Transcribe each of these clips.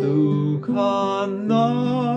가마둑한 날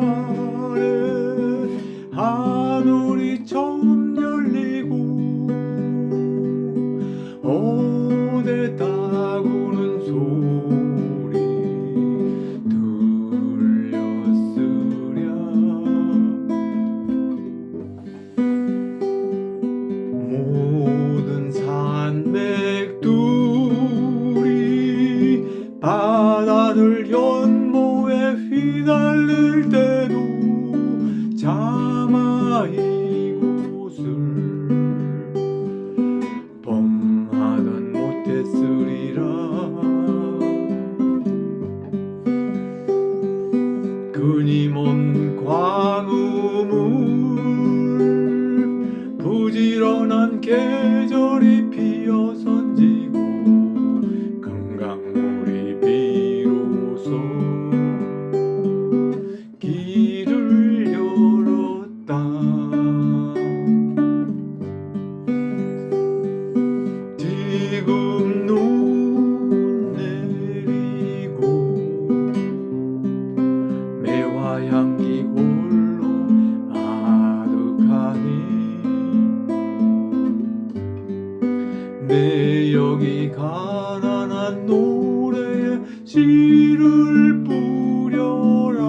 바다를 연모에 휘날릴 때도 자마 이곳을 범하던 못했으리라. 끊임없는 광음을 부지런한 계절 내 여기 가난한 노래에 씨를 뿌려라.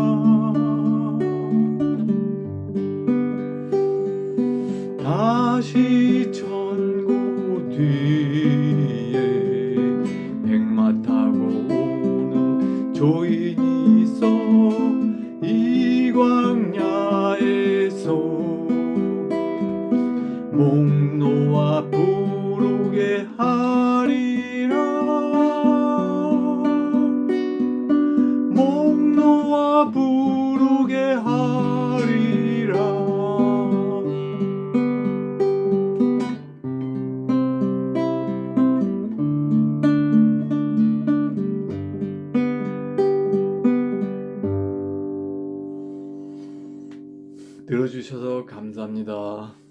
다시 천고 뒤에 백마 타고 오는 조인이 있어 이 광야에서 목놓아 부르게 하리라 목놓아 부르게 하리라 들어주셔서 감사합니다.